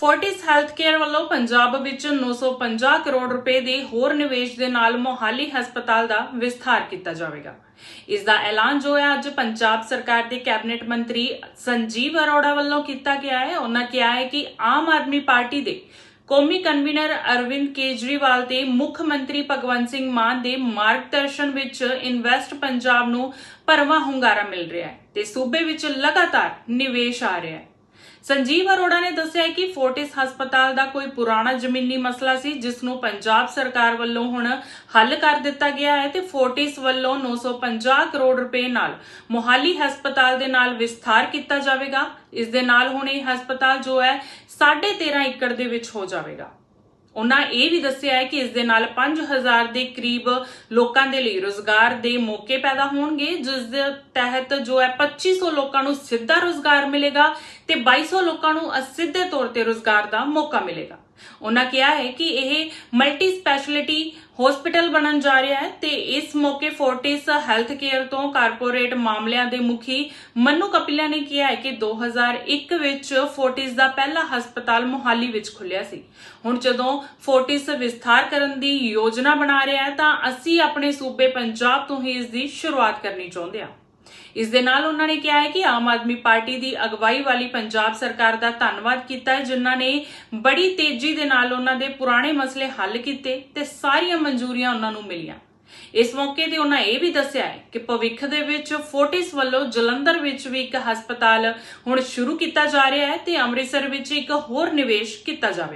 Fortis health care ਵੱਲੋਂ ਪੰਜਾਬ ਵਿੱਚ 950 ਕਰੋੜ ਰੁਪਏ ਦੇ ਹੋਰ ਨਿਵੇਸ਼ ਦੇ ਨਾਲ ਮੋਹਾਲੀ ਹਸਪਤਾਲ ਦਾ ਵਿਸਥਾਰ ਕੀਤਾ ਜਾਵੇਗਾ। ਇਸ ਦਾ ਐਲਾਨ ਜੋ ਹੈ, ਅੱਜ ਪੰਜਾਬ ਸਰਕਾਰ ਦੇ ਕੈਬਨਿਟ ਮੰਤਰੀ ਸੰਜੀਵ ਅਰੋੜਾ ਵੱਲੋਂ ਕੀਤਾ ਗਿਆ ਹੈ। ਉਹਨਾਂ ਕਿਹਾ ਹੈ ਕਿ ਆਮ ਆਦਮੀ ਪਾਰਟੀ ਦੇ ਕੌਮੀ ਕਨਵੀਨਰ ਅਰਵਿੰਦ ਕੇਜਰੀਵਾਲ ਤੇ ਮੁੱਖ ਮੰਤਰੀ ਭਗਵੰਤ ਸਿੰਘ ਮਾਨ ਦੇ ਮਾਰਗਦਰਸ਼ਨ ਵਿੱਚ ਇਨਵੈਸਟ ਪੰਜਾਬ ਨੂੰ ਭਰਵਾਂ ਹੁੰਗਾਰਾ ਮਿਲ ਰਿਹਾ ਹੈ ਤੇ ਸੂਬੇ ਵਿੱਚ ਲਗਾਤਾਰ ਨਿਵੇਸ਼ ਆ ਰਿਹਾ ਹੈ। ਸੰਜੀਵ ਅਰੋੜਾ ਨੇ ਦੱਸਿਆ ਕਿ ਫੋਰਟਿਸ ਹਸਪਤਾਲ ਦਾ ਕੋਈ ਪੁਰਾਣਾ ਜ਼ਮੀਨੀ ਮਸਲਾ ਸੀ, ਜਿਸ ਨੂੰ ਪੰਜਾਬ ਸਰਕਾਰ ਵੱਲੋਂ ਹੁਣ ਹੱਲ ਕਰ ਦਿੱਤਾ ਗਿਆ ਹੈ ਤੇ ਫੋਰਟਿਸ ਵੱਲੋਂ 950 ਕਰੋੜ ਰੁਪਏ ਨਾਲ ਮੋਹਾਲੀ ਹਸਪਤਾਲ ਦੇ ਨਾਲ ਵਿਸਥਾਰ ਕੀਤਾ ਜਾਵੇਗਾ। ਇਸ ਦੇ ਨਾਲ ਹੁਣ ਇਹ ਹਸਪਤਾਲ ਜੋ ਹੈ 13.5 ਏਕੜ ਦੇ ਵਿੱਚ ਹੋ ਜਾਵੇਗਾ। ਉਹਨਾਂ ਇਹ ਵੀ ਦੱਸਿਆ ਹੈ ਕਿ ਇਸ ਦੇ ਨਾਲ 5000 ਦੇ ਕਰੀਬ ਲੋਕਾਂ ਦੇ ਲਈ ਰੋਜ਼ਗਾਰ ਦੇ ਮੌਕੇ ਪੈਦਾ ਹੋਣਗੇ, ਜਿਸ ਦੇ ਤਹਿਤ ਜੋ ਹੈ 2500 ਲੋਕਾਂ ਨੂੰ ਸਿੱਧਾ ਰੋਜ਼ਗਾਰ ਮਿਲੇਗਾ। ਤੇ 2200 ਲੋਕਾਂ ਨੂੰ ਅਸਿੱਧੇ ਤੌਰ ਤੇ ਰੋਜ਼ਗਾਰ ਦਾ ਮੌਕਾ ਮਿਲੇਗਾ। ਉਹਨਾਂ ਕਿਹਾ ਹੈ ਕਿ ਇਹ ਮਲਟੀ ਸਪੈਸ਼ਲਿਟੀ ਹਸਪੀਟਲ ਬਣਨ ਜਾ ਰਿਹਾ ਹੈ ਤੇ ਇਸ ਮੌਕੇ ਫੋਰਟਿਸ ਹੈਲਥ ਕੇਅਰ ਤੋਂ ਕਾਰਪੋਰੇਟ ਮਾਮਲਿਆਂ ਦੇ ਮੁਖੀ ਮੰਨੂ ਕਪਿਲਾ ਨੇ ਕਿਹਾ ਹੈ ਕਿ 2001 ਵਿੱਚ ਫੋਰਟਿਸ ਦਾ ਪਹਿਲਾ ਹਸਪਤਾਲ ਮੁਹਾਲੀ ਵਿੱਚ ਖੁੱਲਿਆ ਸੀ। ਹੁਣ ਜਦੋਂ ਫੋਰਟਿਸ ਵਿਸਥਾਰ ਕਰਨ ਦੀ ਯੋਜਨਾ ਬਣਾ ਰਿਹਾ ਹੈ ਤਾਂ ਅਸੀਂ ਆਪਣੇ ਸੂਬੇ ਪੰਜਾਬ ਤੋਂ ਹੀ ਇਸ ਦੀ ਸ਼ੁਰੂਆਤ ਕਰਨੀ ਚਾਹੁੰਦੇ ਹਾਂ। ਇਸ ਦੇ ਨਾਲ ਉਹਨਾਂ ਨੇ ਕਿਹਾ ਹੈ ਕਿ ਆਮ ਆਦਮੀ ਪਾਰਟੀ ਦੀ ਅਗਵਾਈ ਵਾਲੀ ਪੰਜਾਬ ਸਰਕਾਰ ਦਾ ਧੰਨਵਾਦ ਕੀਤਾ ਹੈ, ਜਿਨ੍ਹਾਂ ਨੇ ਬੜੀ ਤੇਜ਼ੀ ਦੇ ਨਾਲ ਉਹਨਾਂ ਦੇ ਪੁਰਾਣੇ ਮਸਲੇ ਹੱਲ ਕੀਤੇ ਤੇ ਸਾਰੀਆਂ ਮਨਜ਼ੂਰੀਆਂ ਉਹਨਾਂ ਨੂੰ ਮਿਲੀਆਂ। ਇਸ ਮੌਕੇ ਤੇ ਉਹਨਾਂ ਇਹ ਵੀ ਦੱਸਿਆ ਹੈ ਕਿ ਭਵਿੱਖ ਦੇ ਵਿੱਚ ਫੋਰਟਿਸ ਵੱਲੋਂ ਜਲੰਧਰ ਵਿੱਚ ਵੀ ਇੱਕ ਹਸਪਤਾਲ ਹੁਣ ਸ਼ੁਰੂ ਕੀਤਾ ਜਾ ਰਿਹਾ ਹੈ ਤੇ ਅੰਮ੍ਰਿਤਸਰ ਵਿੱਚ ਇੱਕ ਹੋਰ ਨਿਵੇਸ਼ ਕੀਤਾ ਜਾਵੇ।